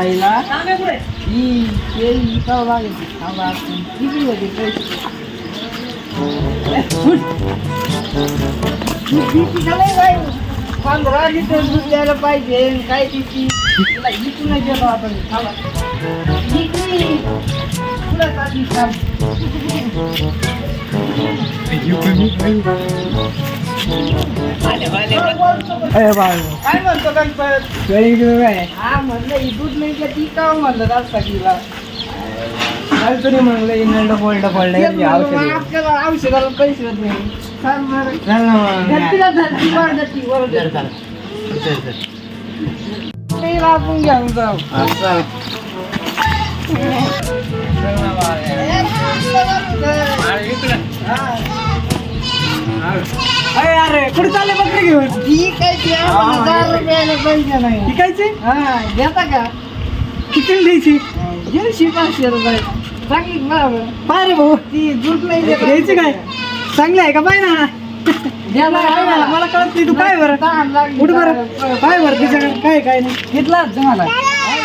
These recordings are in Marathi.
आईला ही ते विकावं लागेल थांबा आपण. किती होते पैसे ए, उठ. ही किती झालंय बाई? पंधरा लिटर दूध द्यायला पाहिजे काय तिची तिला इथून गेलो आपण थांबा इकडे. पुढं चालली थांब. काय म्हणतो गणपत वेळी काय हा म्हणलं ही दूध नाही का ती का म्हणलं तिला काल तरी म्हणलं इनल्ड बोल्ड पडलं आपल्याला औषधाला पैसे नाही बरं. चल ना मग. धरतीला धरती वर धरती वर चल, धरती. चल. चल, चल. तेल आपण घेऊन जाऊ चल. ना. अरे कुठे चालले बकरी घेऊन? ही ती आम्हाला दहा रुपयाला पैसे नाही. विकायची हा घेता का? किती द्यायची दीडशे पाचशे रुपये. चांगली बरोबर भाऊ. ती दूध नाही देत. द्यायची काय? चांगली आहे का? पाय ना. द्यायला मला मला कळत नाही तू काय बरं. तहान लागली. उठ बरं. काय बरं तिच्याकडे. काय काय नाही. घेतला तुम्हाला.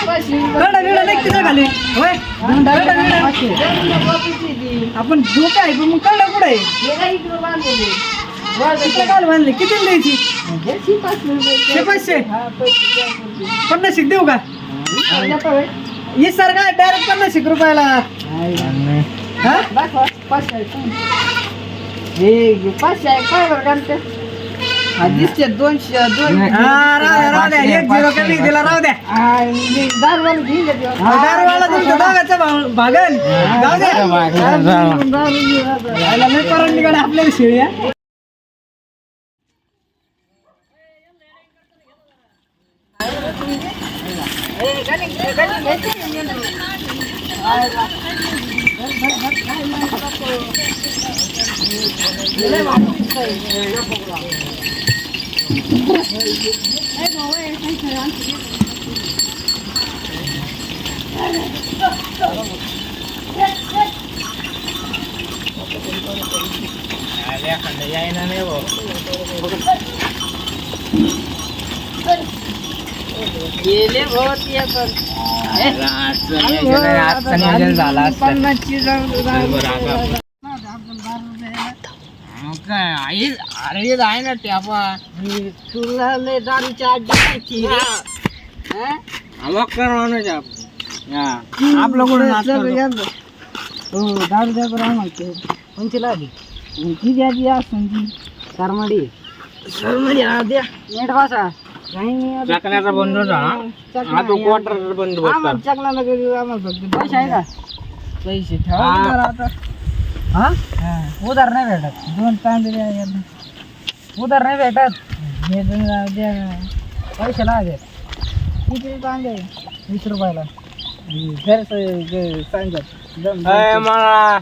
पाचशे रुपये. कडा बिडा नाही तिच्या खाली होय बिडा. पाचशे. आपण झोप आहे पण मग कडा कुठे आहे? हे काय इकडं बांधलेली? किती द्यायची. हे पैसे. पन्नास देऊ का? हा, सर काय डायरेक्ट पन्नास रुपयाला. हा? पाचशे काय बरं दिसते दोनशे दोन हा, राहू द्या. एक झिरो कमी दिला राहू द्या. दारूवाला घेऊन जाते. दारूवाला तुमच्या दोघांचा भाग- भागल. जाऊ द्या. आपल्याला शेळ्या. हे, गाडी- गाडी घ्यायची ना मेंढरू. गेले भाऊ ते पण. आजचं नियोजन झालं असतं. पन्नासची जाऊन राहिली. काय आई अरे आहे ना ट्यापा ही तुला लय दारूची आजी खायची. माणूस आपलं कुठं. हो दारू द्या बरं आम्हाला कोणती लागली ती द्याची असून ती सरमडी सरमडी हा द्या नीट आता. चकण्याचा बंद होता हा? चकना हा तो. क्वार्टर बंद चकनाला कधी आम्हाला फक्त पैसे आहे का? पैसे ठेवा आता. हा? उधार नाही भेटत. दोन तांदूळ. उधार नाही भेटत. हे पैसे लागेल. किती तांदूळ वीस रुपयाला. घर सांगत मला.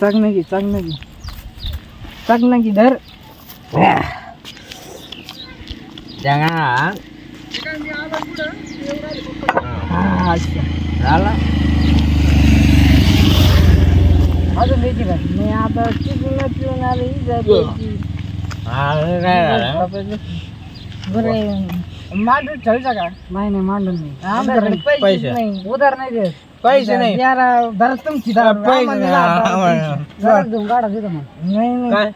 चांगलं की चांगलं की चांगलं की धर जगा हा, अच्छा. झाला अजून द्यायची का मी आता चिकून पिऊन आले ही जायची. अरे काय झालं बरं मांडून ठेवायचा का नाही नाही मांडून नाही आमच्याकडे पैसे पैसे. नाही उधार नाही देत पैसे नाही. जरा जरा तुमची दारू. पैसे आम्हाला नाही. तुमची. जरा काढा तिथं मग. नाही नाही. काय?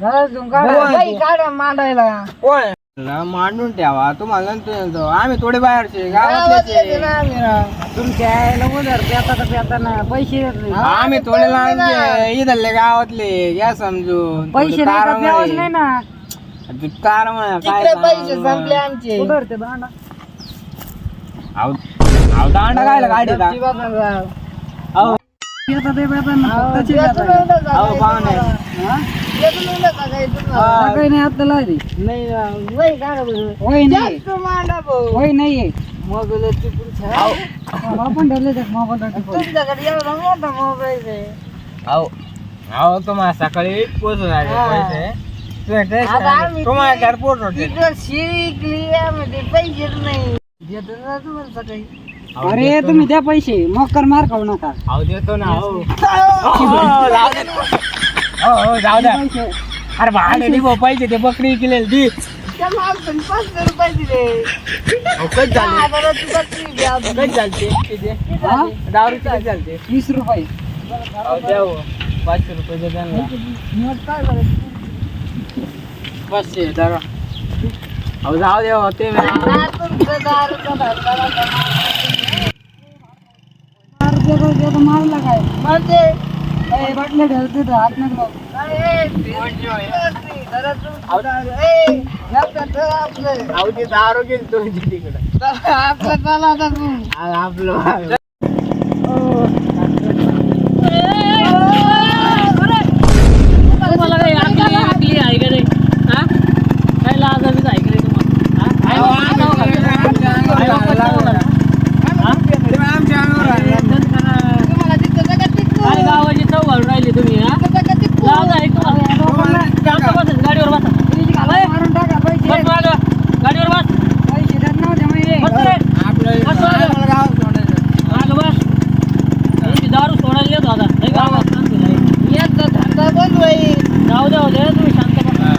जरा काढा. बोल. काढा मांडायला. कोण ना, मांडून ठेवा. तुम्हाला नंतर येतो. आम्ही थोडे बाहेरचे गावातलेच आहे. तुमच्या आईला उधार तर ना. पैसे नाही. आम्ही थोडे लांबचे इथले गावातले घ्या समजून. पैसे नाही नाही ना. तू तारमळे, काय तिकडे पैसे सांगू? संपले आमचे. उधार ते दांडा अहो अहो, दांडा काय गाडी गपची बसा राव. अहो पेता ते पेता ना, अहो, फक्त पेता चिल्लर नाही. आहे. अहो, पाहुणे. हा? पेता नाही ना काय तुम्हाला? काही नाही आता लावली. नाही राव. वही काढा बरं. जास्त मांडा भाऊ. मग लय टिपून ठेवा. तुमच्याकडे एवढा मोठा मोबाईल आहे अहो अहो तुम्हाला सकाळी पोचून आले हा. पैसे तुम्हाला ते- घरपोच होते तिकडं शिकली आम्ही पैसेच नाही देतो ना तुम्हाला सकाळी अहो, देतो ना. द्या पैसे. मकर मार खाऊ नका. अहो देतो ना अहो. हो, जाऊ दे. हो हो जाऊ द्या. अरे भाडे दे भाऊ पैसे ते बकरी केले दी. अहो, कधी झाले. कधी चालते किती हा? दारू किती चालते वीस रुपये. अहो, द्या हो. पाचशे रुपये द्या त्यांना. पाचशे दारा अहो जाऊ द्या हो, ते देतो, मारला काय? मारते. ए, बाटल्या ठेवते तर हात नको आपलं. ते आपलं चला आता तू. आपलं तुम्हाला काही आकली आकली आहे का नाही हा काय लाजामीच आहे का नाही तुम्हाला हा? अहो, आहे का? आमच्या अंगावर आहे का? आला. हा? तुम्ही आमच्या अंगावर आला. एकदम करा. तुम्हाला तिथं जगा टिकू. काय गावाची चव घालून राहिली तुम्ही हा तिथं जगा टिकू. लाज आहे तुम्हाला तुम्हाला शांत बसा, गाडीवर बसा फ्रीज घाला, मारून टाका पैसे. बस मागं. गाडीवर बस पैसे देत नव्हते माहिती. बस रे. आपलं बस मागं. आम्हाला गाव सोडायचं. मागं बस तुमची दारू सोडायला येतो आता लय गावात शांती नाही. याचा धंदा बंद होईल. जाऊ द्या हो दे, तुम्ही शांत बसा हा?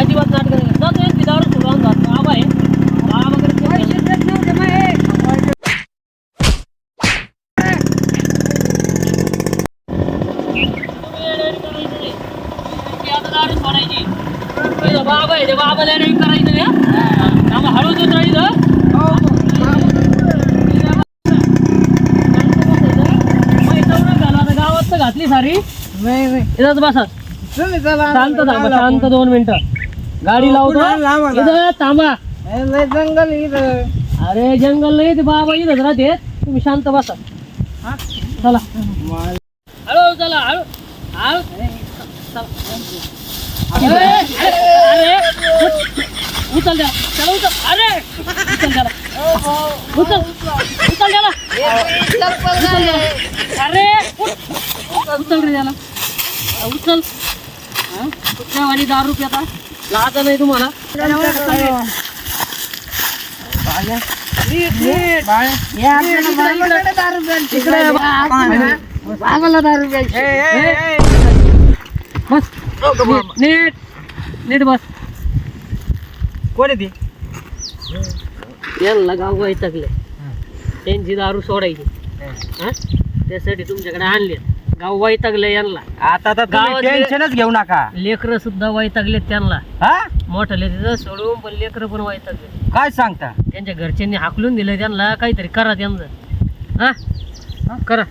अजिबात नाटक नाही जातो यांची दारू सोडून जातो बाबा आहे बाबा वगैरे ते पैसे देत नव्हते माहिती. बाबा आहे ते बाबाला नाही करायचं नाही हं? आम्हा हळूच उतरायचं गावात तर घातली सारी. इथंच बसा. शांत थांबा शांत दोन मिनिटं गाडी लावतो. इथं थांबा जंगल इथं. अरे जंगल नाही ते बाबा इथंच राहते तुम्ही शांत बसा? चला हळू चला हळू हळू चला. अरे अरे, उचल द्या चला उचल अरे उचल उचल उचल अरे उचल रे उचल कुठल्या वाणी लाज नाही तुम्हाला दहा आपल्याला दारू नीट नीट नीट बस. कोण आहे ती? यांना गाव वैतकले त्यांची दारू सोडायची. हा? त्यासाठी तुमच्याकडे आणले. गाव वैतागले यांना. आता तर तुम्ही टेन्शनच घेऊ नका. लेकरं सुद्धा वैतागलेत त्यांना. हा? मोठाले तिथं सोडून पण लेकरं पण वैतागले. काय सांगता? त्यांच्या घरच्यांनी हाकलून दिलं त्यांना. काहीतरी करा त्यांचं. हा? करा.